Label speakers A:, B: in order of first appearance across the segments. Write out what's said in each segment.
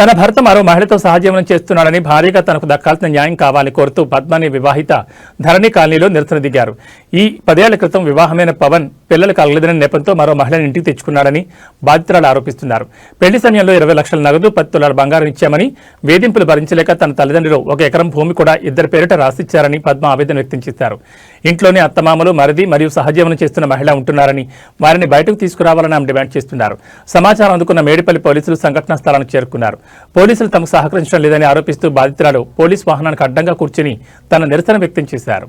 A: తన భర్త మరో మహిళతో సహజీవనం చేస్తున్నాడని భార్యగా తనకు దక్కాల్సిన న్యాయం కావాలని కోరుతూ పద్మని వివాహిత ధరణి కాలనీలో నిరసన దిగారు. ఈ పదేళ్ళ క్రితం వివాహమైన పవన్ పిల్లలు కలగలేదనే నేపథ్యంతో మరో మహిళను ఇంటికి తెచ్చుకున్నాడని బాధితురాలు ఆరోపిస్తున్నారు. పెళ్ళి సమయంలో ఇరవై లక్షల నగదు పది తులాల బంగారం ఇచ్చామని వేధింపులు భరించలేక తన తల్లిదండ్రులు ఒక ఎకరం భూమి కూడా ఇద్దరి పేరిట రాసిచ్చారని పద్మ ఆవేదన వ్యక్తం చేశారు. ఇంట్లోనే అత్తమామలు మరిది మరియు సహజీవనం చేస్తున్న మహిళ ఉంటున్నారని వారిని బయటకు తీసుకురావాలని ఆమె డిమాండ్ చేస్తున్నారు. సమాచారం అందుకున్న మేడిపల్లి పోలీసులు సంఘటనా స్థలానికి చేరుకున్నారు. పోలీసులు తమకు సహకరించడం లేదని ఆరోపిస్తూ బాధితురాలు పోలీస్ వాహనానికి అడ్డంగా కూర్చుని తన నిరసన వ్యక్తం చేశారు.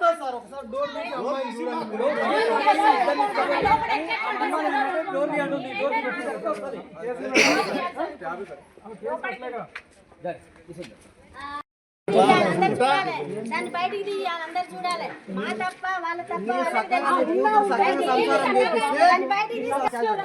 B: వస్తా సార్? ఒకసారి డోర్ డోర్
C: దాన్ని బయటికి తీయాలి అందరు చూడాలి మా తప్ప వాళ్ళ తప్ప తెలియదు. బయటికి తీయాలి.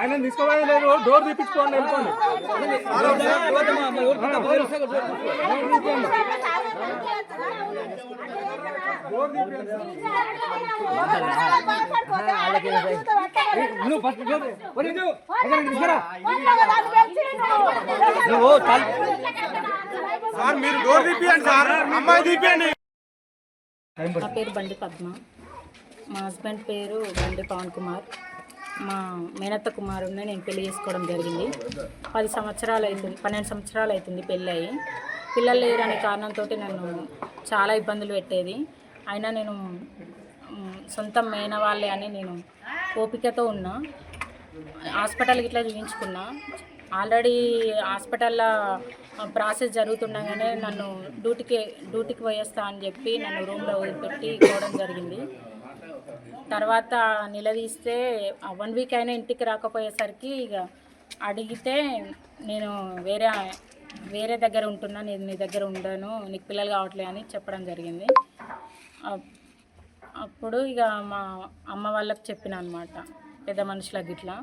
B: ఆయన తీసుకోవాలి లేదు. డోర్ తీపించుకోండి వెళ్ళిపోండి. నువ్వు ఫస్ట్ సార్ మీరు డోర్ తీపియండి సార్. అమ్మాయి తీపియండి.
D: నా పేరు బండి పద్మ. మా హస్బెండ్ పేరు బండి పవన్ కుమార్. మా మేనత్త కుమారుడిని నేను పెళ్ళి చేసుకోవడం జరిగింది. పది సంవత్సరాలు అవుతుంది పన్నెండు సంవత్సరాలు అవుతుంది పెళ్ళి అయ్యి పిల్లలు లేరు అనే కారణంతో నన్ను చాలా ఇబ్బందులు పెట్టేది. అయినా నేను సొంతం మేనవాళ్ళే మేన వాళ్ళే అని నేను ఓపికతో ఉన్నా. హాస్పిటల్ ఇట్లా చూపించుకున్నా ఆల్రెడీ హాస్పిటల్లో ప్రాసెస్ జరుగుతుండగానే నన్ను డ్యూటీకి డ్యూటీకి పోయేస్తా అని చెప్పి నన్ను రూమ్లో వదిలిపెట్టి పోవడం జరిగింది. తర్వాత నిలదీస్తే వన్ వీక్ అయినా ఇంటికి రాకపోయేసరికి ఇక అడిగితే నేను వేరే వేరే దగ్గర ఉంటున్నా నేను నీ దగ్గర ఉండను నీకు పిల్లలు కావట్లే అని చెప్పడం జరిగింది. అప్- అప్పుడు ఇక మా అమ్మ వాళ్ళకి చెప్పిన అనమాట పెద్ద మనుషులకు ఇట్లా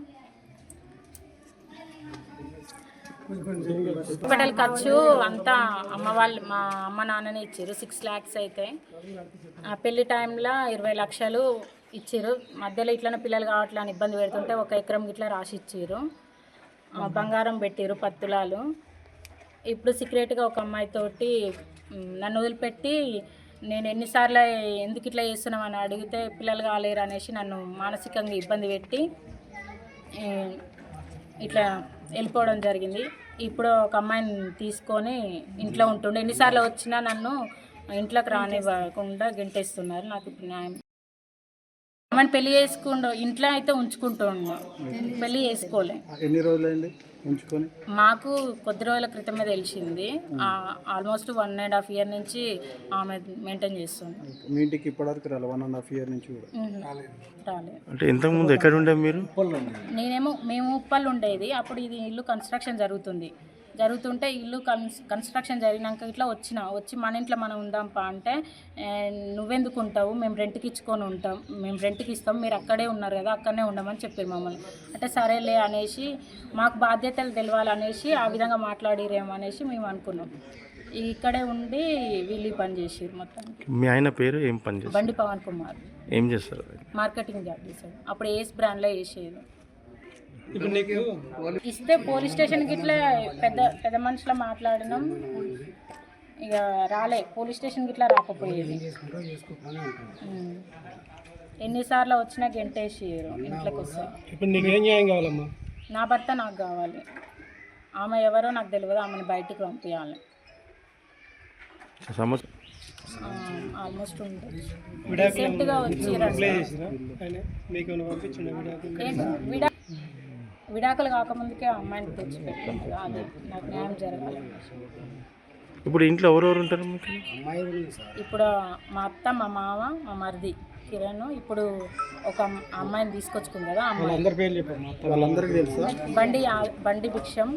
D: హాస్పిటల్ ఖర్చు అంతా అమ్మ వాళ్ళు మా అమ్మ నాన్నని ఇచ్చారు. సిక్స్ ల్యాక్స్ అయితే. ఆ పెళ్ళి టైంలో ఇరవై లక్షలు ఇచ్చారు. మధ్యలో ఇట్లనే పిల్లలు కావట్లని అని ఇబ్బంది పెడుతుంటే ఒక ఎకరం ఇట్లా రాసి ఇచ్చారు. బంగారం పెట్టారు పత్తులాలు. ఇప్పుడు సీక్రెట్గా ఒక అమ్మాయితోటి నన్ను వదిలిపెట్టి నేను ఎన్నిసార్లు ఎందుకు ఇట్లా చేస్తున్నామని అడిగితే పిల్లలు కాలేరు అనేసి నన్ను మానసికంగా ఇబ్బంది పెట్టి ఇట్లా వెళ్ళిపోవడం జరిగింది. ఇప్పుడు ఒక అమ్మాయిని తీసుకొని ఇంట్లో ఉంటుండే. ఎన్నిసార్లు వచ్చినా నన్ను ఇంట్లోకి రానివ్వకుండా గెంటేస్తున్నారు. నాకు ఇప్పుడు న్యాయం అమ్మాయిని పెళ్ళి చేసుకుంటూ ఇంట్లో అయితే ఉంచుకుంటుండు. పెళ్ళి చేసుకోలే.
E: ఎన్ని రోజులైంది ఉంచుకొని?
D: మాకు కొద్ది రోజుల క్రితమే తెలిసింది. Almost one and half year నుంచి ఆమె మెయింటైన్ చేస్తుంది.
E: మీ ఇంటికి ఇప్పటివరకు రాలి వన్ అండ్ హాఫ్ ఇయర్ నుంచి కూడా.
D: రాలేదు
F: అంటే ఇంతకుముందు ఎక్కడ ఉండే మీరు?
D: నేనేమో మేము ఉప్పల్ ఉండేది. అప్పుడు ఇది ఇల్లు కన్స్ట్రక్షన్ జరుగుతుంది. జరుగుతుంటే ఇల్లు కన్స్ కన్స్ట్రక్షన్ జరిగినాక ఇట్లా వచ్చిన వచ్చి మన ఇంట్లో మనం ఉందాంపా అంటే "ఏ, నువ్వెందుకు ఉంటావు మేము రెంట్కి ఇచ్చుకొని ఉంటాం. మేము రెంట్కి ఇస్తాం. మీరు అక్కడే ఉన్నారు కదా అక్కడనే ఉండమని చెప్పారు మమ్మల్ని. అంటే సరేలే అనేసి మాకు బాధ్యతలు తెలవాలనేసి ఆ విధంగా మాట్లాడిరేమో అనేసి మేము అనుకున్నాం. ఇక్కడే ఉండి వీళ్ళు పని చేసారు మొత్తం.
F: మీ ఆయన పేరు ఏం పని చేస్తారు?
D: బండి పవన్ కుమార్.
F: ఏం చేస్తారు?
D: మార్కెటింగ్ జాబ్ చేశాడు. అప్పుడు ఏస్ బ్రాండ్లో వేసేది
B: ఇప్పుడు నీకు
D: ఇస్తే పోలీస్ స్టేషన్కి ఇట్లా పెద్ద పెద్ద మనుషులు మాట్లాడినాం ఇక రాలే పోలీస్ స్టేషన్కి ఇట్లా రాకపోయేది. ఎన్నిసార్లు వచ్చినా గెంటేసి ఇంట్లోకి వస్తే
E: ఇప్పుడు నీకేం న్యాయం కావాలమ్మా?
D: నా భర్త నాకు కావాలి. ఆమె ఎవరో నాకు తెలియదు ఆమెను బయటికి పంపించాలి
F: సమస్య.
D: ఆల్మోస్ట్ ఉంటుంది రీసెంట్గా వచ్చి
E: విడాకులు
D: కాకముందుకే ఆ అమ్మాయిని తెచ్చిపెట్టింది. అది నాకు న్యాయం జరగాలి.
F: ఇప్పుడు ఇంట్లో ఎవరెవరు ఉంటారు మీకు?
D: ఇప్పుడు మా అత్త మా మామ మా మరిది కిరణ్ ఇప్పుడు ఒక అమ్- అమ్మాయిని తీసుకొచ్చుకుంది కదా అమ్మాయి. బండి బండి భిక్షం.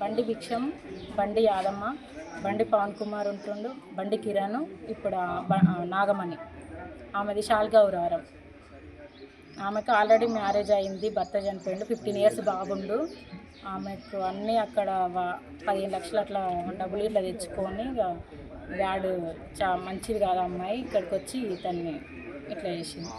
D: బండి భిక్షం బండి యాదమ్మ బండి పవన్ కుమార్ ఉంటుండు బండి కిరణ్ ఇప్పుడు నాగమణి. ఆమెది శాల్గౌరారం ఆమెకు ఆల్రెడీ మ్యారేజ్ అయింది భర్త చనిపోయిండు ఫిఫ్టీన్ ఇయర్స్ బాగుండు ఆమెకు అన్నీ అక్కడ పదిహేను లక్షలు అట్లా డబ్బులు ఇట్లా తెచ్చుకొని ఇక వాడు చా మంచిది కాదు అమ్మాయి ఇక్కడికి వచ్చి తన్ని ఇట్లా చేసింది.